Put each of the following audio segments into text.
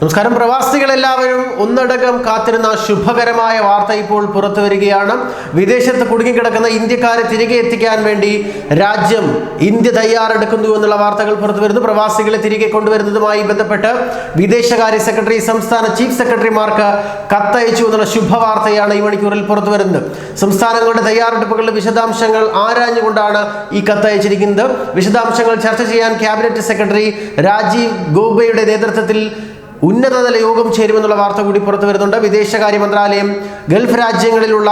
നമസ്കാരം. പ്രവാസികളെല്ലാവരും ഒന്നടങ്കം കാത്തിരുന്ന ശുഭകരമായ വാർത്ത ഇപ്പോൾ പുറത്തു വരികയാണ്. വിദേശത്ത് കുടുങ്ങിക്കിടക്കുന്ന ഇന്ത്യക്കാരെ തിരികെ എത്തിക്കാൻ വേണ്ടി രാജ്യം ഇന്ത്യ തയ്യാറെടുക്കുന്നു എന്നുള്ള വാർത്തകൾ പുറത്തു വരുന്നു. പ്രവാസികളെ തിരികെ കൊണ്ടുവരുന്നതുമായി ബന്ധപ്പെട്ട് വിദേശകാര്യ സെക്രട്ടറി സംസ്ഥാന ചീഫ് സെക്രട്ടറിമാർക്ക് കത്തയച്ചു എന്നുള്ള ശുഭവാർത്തയാണ് ഈ മണിക്കൂറിൽ പുറത്തു വരുന്നത്. സംസ്ഥാനങ്ങളുടെ തയ്യാറെടുപ്പുകളുടെ വിശദാംശങ്ങൾ ആരാഞ്ഞുകൊണ്ടാണ് ഈ കത്തയച്ചിരിക്കുന്നത്? വിശദാംശങ്ങൾ ചർച്ച ചെയ്യാൻ ക്യാബിനറ്റ് സെക്രട്ടറി രാജീവ് ഗോബയുടെ നേതൃത്വത്തിൽ ഉന്നതതല യോഗം ചേരുമെന്നുള്ള വാർത്ത കൂടി പുറത്തു വരുന്നുണ്ട്. വിദേശകാര്യ മന്ത്രാലയം ഗൾഫ് രാജ്യങ്ങളിലുള്ള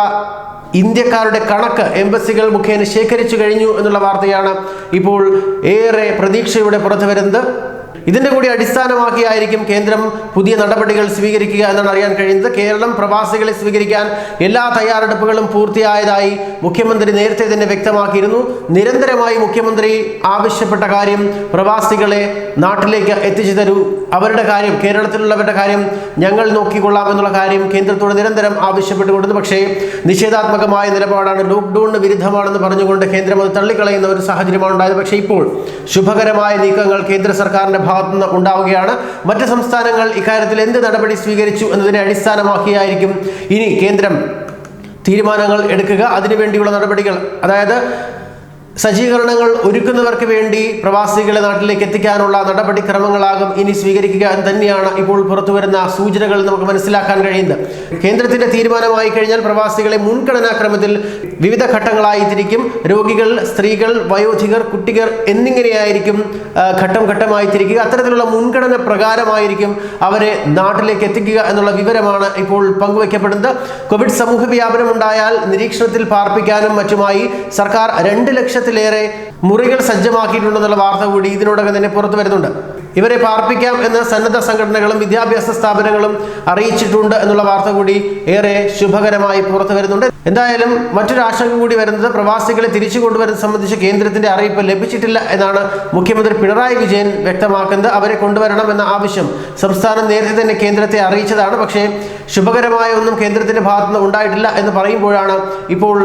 ഇന്ത്യക്കാരുടെ കണക്ക് എംബസികൾ മുഖേന ശേഖരിച്ചു കഴിഞ്ഞു എന്നുള്ള വാർത്തയാണ് ഇപ്പോൾ ഏറെ പ്രതീക്ഷയോടെ പുറത്തു വരുന്നത്. ഇതിന്റെ കൂടി അടിസ്ഥാനമാക്കിയായിരിക്കും കേന്ദ്രം പുതിയ നടപടികൾ സ്വീകരിക്കുക എന്നാണ് അറിയാൻ കഴിയുന്നത്. കേരളം പ്രവാസികളെ സ്വീകരിക്കാൻ എല്ലാ തയ്യാറെടുപ്പുകളും പൂർത്തിയായതായി മുഖ്യമന്ത്രി നേരത്തെ തന്നെ വ്യക്തമാക്കിയിരുന്നു. നിരന്തരമായി മുഖ്യമന്ത്രി ആവശ്യപ്പെട്ട കാര്യം പ്രവാസികളെ നാട്ടിലേക്ക് എത്തിച്ചു തരൂ. അവരുടെ കാര്യം കേരളത്തിലുള്ളവരുടെ കാര്യം ഞങ്ങൾ നോക്കിക്കൊള്ളാം എന്നുള്ള കാര്യം കേന്ദ്രത്തോട് നിരന്തരം ആവശ്യപ്പെട്ടുകൊണ്ടിരുന്നു. പക്ഷേ നിഷേധാത്മകമായ നിലപാടാണ് ലോക്ക്ഡൌണിന് വിരുദ്ധമാണെന്ന് പറഞ്ഞുകൊണ്ട് കേന്ദ്രം അത് തള്ളിക്കളയുന്ന ഒരു സാഹചര്യമാണ് ഉണ്ടായത്. പക്ഷേ ഇപ്പോൾ ശുഭകരമായ നീക്കങ്ങൾ കേന്ദ്ര സർക്കാരിന്റെ ഭാഗത്തുനിന്ന് ഉണ്ടാവുകയാണ്. മറ്റ് സംസ്ഥാനങ്ങൾ ഇക്കാര്യത്തിൽ എന്ത് നടപടി സ്വീകരിച്ചു എന്നതിനെ അടിസ്ഥാനമാക്കിയായിരിക്കും ഇനി കേന്ദ്രം തീരുമാനങ്ങൾ എടുക്കുക അതിനുവേണ്ടിയുള്ള നടപടികൾ. അതായത് സജ്ജീകരണങ്ങൾ ഒരുക്കുന്നവർക്ക് വേണ്ടി പ്രവാസികളെ നാട്ടിലേക്ക് എത്തിക്കാനുള്ള നടപടിക്രമങ്ങളാകും ഇനി സ്വീകരിക്കുക എന്ന് തന്നെയാണ് ഇപ്പോൾ പുറത്തുവരുന്ന സൂചനകൾ നമുക്ക് മനസ്സിലാക്കാൻ കഴിയുന്നത്. കേന്ദ്രത്തിന്റെ തീരുമാനമായി കഴിഞ്ഞാൽ പ്രവാസികളെ മുൻഗണനാക്രമത്തിൽ വിവിധ ഘട്ടങ്ങളായി തിരിക്കും. രോഗികൾ സ്ത്രീകൾ വയോധികർ കുട്ടികൾ എന്നിങ്ങനെയായിരിക്കും ഘട്ടം ഘട്ടമായി തിരിക്കുക. അത്തരത്തിലുള്ള മുൻഗണന പ്രകാരമായിരിക്കും അവരെ നാട്ടിലേക്ക് എത്തിക്കുക എന്നുള്ള വിവരമാണ് ഇപ്പോൾ പങ്കുവയ്ക്കപ്പെടുന്നത്. കോവിഡ് സമൂഹ വ്യാപനം ഉണ്ടായാൽ നിരീക്ഷണത്തിൽ പാർപ്പിക്കാനും മറ്റുമായി സർക്കാർ രണ്ട് ലക്ഷത്തിലേറെ മുറികൾ സജ്ജമാക്കിയിട്ടുണ്ടെന്നുള്ള വാർത്ത കൂടി ഇതിനോടകം തന്നെ പുറത്തു വരുന്നുണ്ട്. ഇവരെ പാർപ്പിക്കാം എന്ന് സന്നദ്ധ സംഘടനകളും വിദ്യാഭ്യാസ സ്ഥാപനങ്ങളും അറിയിച്ചിട്ടുണ്ട് എന്നുള്ള വാർത്ത കൂടി ഏറെ ശുഭകരമായി പുറത്തു വരുന്നുണ്ട്. എന്തായാലും മറ്റൊരു ആശങ്ക കൂടി വരുന്നത് പ്രവാസികളെ തിരിച്ചു കൊണ്ടുവരുന്നത് സംബന്ധിച്ച് കേന്ദ്രത്തിന്റെ അറിയിപ്പ് ലഭിച്ചിട്ടില്ല എന്നാണ് മുഖ്യമന്ത്രി പിണറായി വിജയൻ വ്യക്തമാക്കുന്നത്. അവരെ കൊണ്ടുവരണം എന്ന ആവശ്യം സംസ്ഥാനം നേരത്തെ തന്നെ കേന്ദ്രത്തെ അറിയിച്ചതാണ്. പക്ഷേ ശുഭകരമായ ഒന്നും കേന്ദ്രത്തിന്റെ ഭാഗത്തുനിന്ന് ഉണ്ടായിട്ടില്ല എന്ന് പറയുമ്പോഴാണ് ഇപ്പോൾ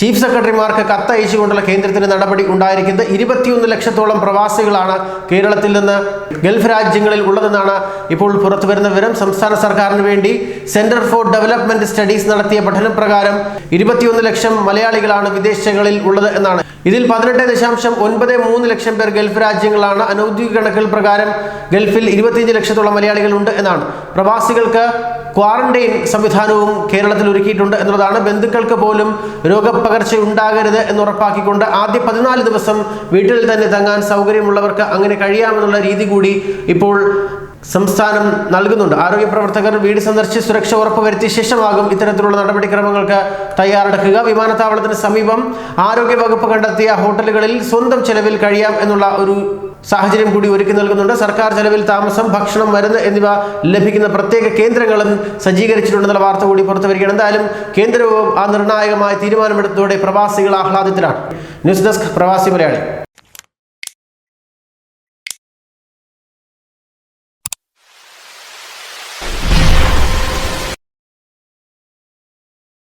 ചീഫ് സെക്രട്ടറിമാർക്ക് കത്തയച്ചുകൊണ്ടുള്ള കേന്ദ്രത്തിന്റെ നടപടി ഉണ്ടായിരിക്കുന്നത് ഇരുപത്തിയൊന്ന് ലക്ഷത്തോളം പ്രവാസികളാണ് കേരളത്തിൽ നിന്ന് ഗൾഫ് രാജ്യങ്ങളിൽ ഉള്ളതെന്നാണ് ഇപ്പോൾ പുറത്തു വരുന്ന വിവരം. സംസ്ഥാന സർക്കാരിന് വേണ്ടി സെന്റർ ഫോർ ഡെവലപ്മെന്റ് സ്റ്റഡീസ് നടത്തിയ പഠനം പ്രകാരം ഇരുപത്തിയൊന്ന് ലക്ഷം മലയാളികളാണ് വിദേശങ്ങളിൽ ഉള്ളത് എന്നാണ്. ഇതിൽ പതിനെട്ട് ദശാംശം ഒൻപത് മൂന്ന് ലക്ഷം പേർ ഗൾഫ് രാജ്യങ്ങളാണ്. അനൌദ്യോഗിക കണക്കുകൾ പ്രകാരം ഗൾഫിൽ ഇരുപത്തിയഞ്ച് ലക്ഷത്തോളം മലയാളികളുണ്ട് എന്നാണ്. പ്രവാസികൾക്ക് ക്വാറന്റൈൻ സംവിധാനവും കേരളത്തിൽ ഒരുക്കിയിട്ടുണ്ട് എന്നുള്ളതാണ്. ബന്ധുക്കൾക്ക് പോലും രോഗപകർച്ച ഉണ്ടാകരുത് എന്ന് ഉറപ്പാക്കിക്കൊണ്ട് ആദ്യ പതിനാല് ദിവസം വീട്ടിൽ തന്നെ തങ്ങാൻ സൗകര്യമുള്ളവർക്ക് അങ്ങനെ കഴിയാമെന്നുള്ള രീതി കൂടി ഇപ്പോൾ സംസ്ഥാനം നൽകുന്നുണ്ട്. ആരോഗ്യ പ്രവർത്തകർ വീട് സന്ദർശിച്ച് സുരക്ഷ ഉറപ്പുവരുത്തിയ ശേഷമാകും ഇത്തരത്തിലുള്ള നടപടിക്രമങ്ങൾക്ക് തയ്യാറെടുക്കുക. വിമാനത്താവളത്തിന് സമീപം ആരോഗ്യ വകുപ്പ് കണ്ടെത്തിയ ഹോട്ടലുകളിൽ സ്വന്തം ചെലവിൽ കഴിയാം എന്നുള്ള ഒരു സാഹചര്യം കൂടി ഒരുക്കി നൽകുന്നുണ്ട്. സർക്കാർ ചെലവിൽ താമസം ഭക്ഷണം മരുന്ന് എന്നിവ ലഭിക്കുന്ന പ്രത്യേക കേന്ദ്രങ്ങളും സജ്ജീകരിച്ചിട്ടുണ്ടെന്നുള്ള വാർത്ത കൂടി പുറത്തു വരികയാണ്. എന്തായാലും കേന്ദ്രവും ആ നിർണായകമായ തീരുമാനമെടുത്തതോടെ പ്രവാസികൾ ആഹ്ലാദത്തിലാണ്. ന്യൂസ് ഡെസ്ക് പ്രവാസി മലയാളി.